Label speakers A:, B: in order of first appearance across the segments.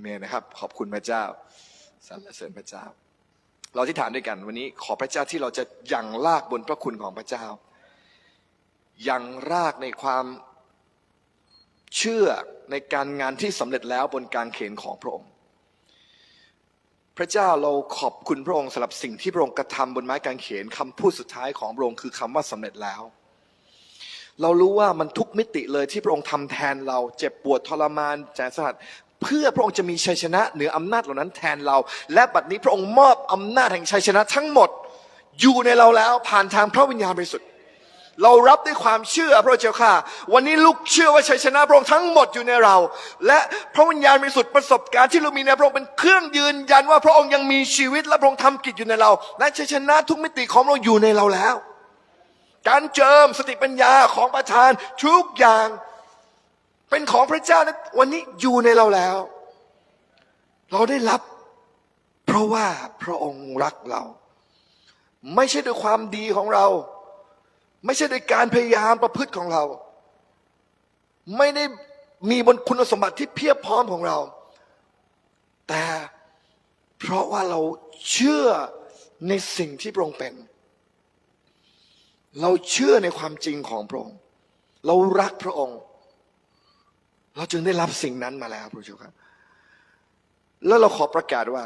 A: เมนนะครับ ขอบคุณพระเจ้าสรรเสริญพระเจ้า เราที่ฐานด้วยกันวันนี้ขอพระเจ้าที่เราจะยังลากบนพระคุณของพระเจ้า ยังรากในความเชื่อในการงานที่สำเร็จแล้วบนการเขนของพระองค์ พระเจ้าเราขอบคุณพระองค์สำหรับสิ่งที่พระองค์กระทำบนไม้กางเขนคำพูดสุดท้ายของพระองค์คือคำว่าสำเร็จแล้วเรารู้ว่ามันทุกมิติเลยที่พระองค์ทำแทนเราเจ็บปวดทรมานแสนสาหัส เพื่อพระองค์จะมีชัยชนะเหนืออำนาจเหล่านั้นแทนเรา และบัดนี้พระองค์มอบอำนาจแห่งชัยชนะทั้งหมด อยู่ในเราแล้วผ่านทางพระวิญญาณบริสุทธิ์เรารับด้วยความเชื่อพระเจ้าค่ะ วันนี้ลูกเชื่อว่าชัยชนะพระองค์ทั้งหมดอยู่ในเรา และพระวิญญาณบริสุทธิ์ประสบการณ์ที่เรามีในพระองค์เป็นเครื่องยืนยันว่าพระองค์ยังมีชีวิตและพระองค์ทำกิจอยู่ในเรา และชัยชนะทุกมิติของเราอยู่ในเราแล้ว การเจิมสติปัญญาของประธานทุกอย่าง เป็นของพระเจ้านะวันนี้อยู่ในเราแล้ว เราได้รับ เพราะว่าพระองค์รักเรา ไม่ใช่ด้วยความดีของเรา ไม่ใช่ด้วยการพยายามประพฤติของเรา ไม่ได้มีบนคุณสมบัติที่เพียบพร้อมของเรา แต่เพราะว่าเราเชื่อในสิ่งที่พระองค์เป็น เราเชื่อในความจริงของพระองค์ เรารักพระองค์ เราจึงได้รับสิ่งนั้นมาแล้วพระเจ้าครับแล้วเราขอประกาศว่า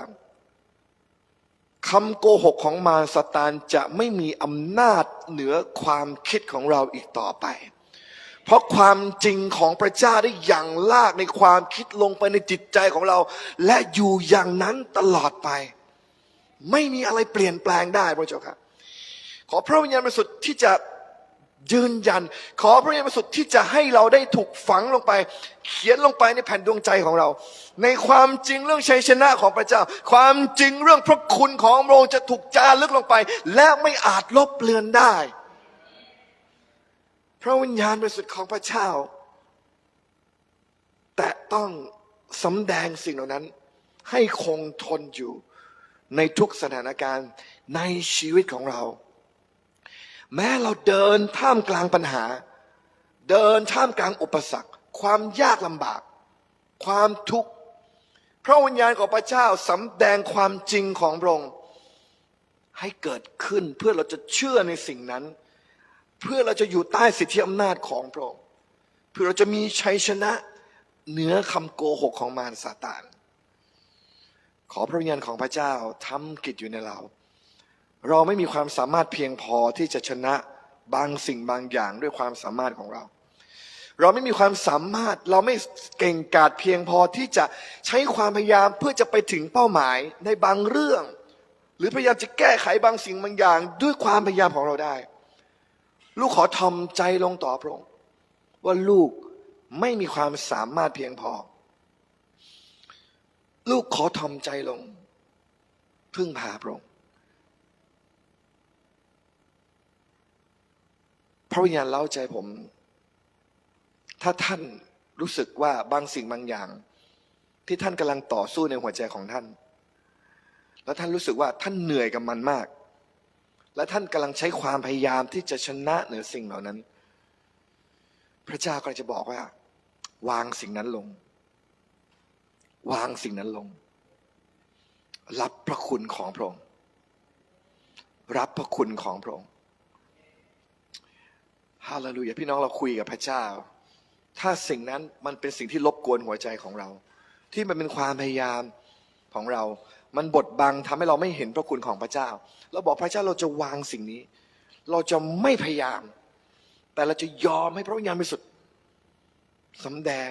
A: คำโกหกของมารซาตานจะไม่มีอำนาจเหนือความคิดของเราอีกต่อไป เพราะความจริงของพระเจ้าได้อย่างลากในความคิดลงไปในจิตใจของเรา และอยู่อย่างนั้นตลอดไป ไม่มีอะไรเปลี่ยนแปลงได้พระเจ้าค่ะขอพระวิญญาณบริสุทธิ์ที่จะ ยืนยัน ขอพระวิญญาณบริสุทธิ์ที่จะให้เราได้ถูกฝังลงไป เขียนลงไปในแผ่นดวงใจของเรา ในความจริงเรื่องชัยชนะของพระเจ้า ความจริงเรื่องพระคุณของพระองค์จะถูกจารึกลงไป และไม่อาจลบเลือนได้ พระวิญญาณบริสุทธิ์ของพระเจ้า แต่ต้องสำแดงสิ่งเหล่านั้น ให้คงทนอยู่ในทุกสถานการณ์ในชีวิตของเรา แม้เราเดินท่ามกลางปัญหา เดินท่ามกลางอุปสรรค ความยากลำบาก ความทุกข์พระวิญญาณของพระเจ้าสำแดงความจริงของพระองค์ให้เกิดขึ้นเพื่อเราจะเชื่อในสิ่งนั้น เพื่อเราจะอยู่ใต้สิทธิอำนาจของพระองค์เพื่อเราจะมีชัยชนะเหนือคำโกหกของมารซาตานขอพระวิญญาณของพระเจ้าทำกิจอยู่ในเรา เราไม่มีความสามารถเพียงพอที่จะชนะบางสิ่งบางอย่างด้วยความสามารถของเรา เราไม่มีความสามารถเราไม่เก่งกาจเพียงพอที่จะใช้ความพยายามเพื่อจะไปถึงเป้าหมายในบางเรื่อง หรือพยายามจะแก้ไขบางสิ่งบางอย่าง ด้วยความพยายามของเราได้ ลูกขอทอมใจลงต่อพระองค์ว่าลูกไม่มีความสามารถเพียงพอ ลูกขอทอมใจลง พึ่งพาพระองค์ ระวิญญาณเล่าใจผม ถ้าท่านรู้สึกว่าบางสิ่งบางอย่าง ที่ท่านกำลังต่อสู้ในหัวใจของท่าน แล้วท่านรู้สึกว่าท่านเหนื่อยกับมันมาก และท่านกำลังใช้ความพยายามที่จะชนะเหนือสิ่งเหล่านั้น พระเจ้าก็จะบอกว่า วางสิ่งนั้นลง วางสิ่งนั้นลง รับพระคุณของพระองค์รับพระคุณของพระองค์ ฮาเลลูยาพี่น้องเราคุยกับพระเจ้า ถ้าสิ่งนั้นมันเป็นสิ่งที่รบกวนหัวใจของเรา ที่มันเป็นความพยายามของเรา มันบดบังทำให้เราไม่เห็นพระคุณของพระเจ้า เราบอกพระเจ้าเราจะวางสิ่งนี้ เราจะไม่พยายาม แต่เราจะยอมให้พระวิญญาณบริสุทธิ์สำแดง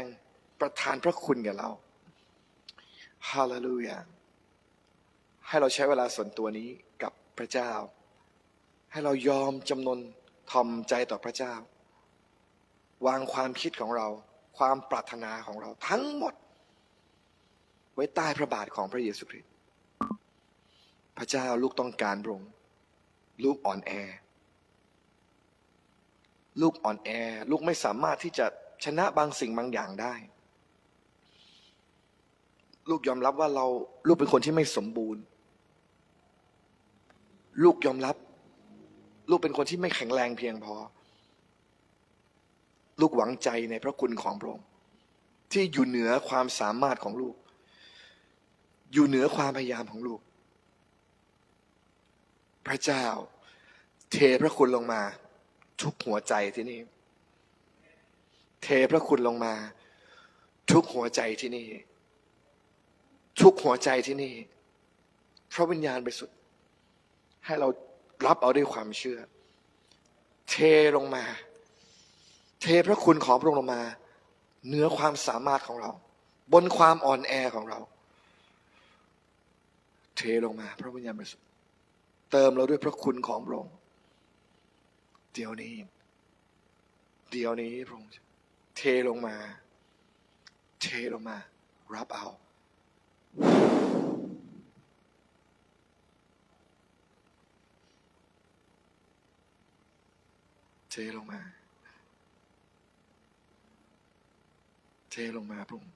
A: ประทานพระคุณกับเราฮาเลลูยาให้เราใช้เวลาส่วนตัวนี้กับพระเจ้า ให้เรายอมจำนน ทอมใจต่อพระเจ้า วางความคิดของเรา ความปรารถนาของเราทั้งหมด ไว้ใต้พระบาทของพระเยซูคริสต์พระเจ้าลูกต้องการพระองค์ลูกอ่อนแอ ลูกอ่อนแอ ลูกไม่สามารถที่จะชนะบางสิ่งบางอย่างได้ ลูกยอมรับว่าเราลูกเป็นคนที่ไม่สมบูรณ์ ลูกยอมรับ เป็นคนที่ไม่แข็งแรงเพียงพอ ลูกหวังใจในพระคุณของพระองค์ที่อยู่เหนือความสามารถของลูก อยู่เหนือความพยายามของลูก พระเจ้า เทพระคุณลงมา ทุกหัวใจที่นี่ เทพระคุณลงมา ทุกหัวใจที่นี่ ทุกหัวใจที่นี่พระวิญญาณบริสุทธิ์ให้เรา รับเอาด้วยความเชื่อ เทลงมา เทพระคุณของพระองค์ลงมา เหนือความสามารถของเรา บนความอ่อนแอของเรา เทลงมา พระวิญญาณบริสุทธิ์เติมเราด้วยพระคุณของพระองค์เดี๋ยวนี้ เดี๋ยวนี้พระองค์เทลงมา เทลงมา รับเอา เทลงมา เทลงมาพระองค์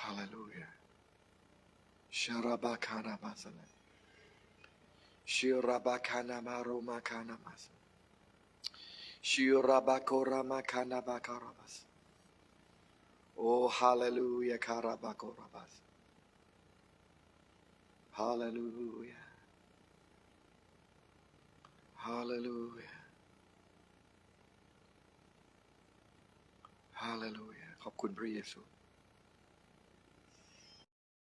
A: ฮาเลลูยาชาราบาคานามาสนะชิราบาคานามาโรมาคานามาสชิราบาโครามาคานาบาคาราบัสโอ้ฮาเลลูยาคาราบาโคราบัส Hallelujah. Hallelujah. Hallelujah. ขอบคุณพระเยซู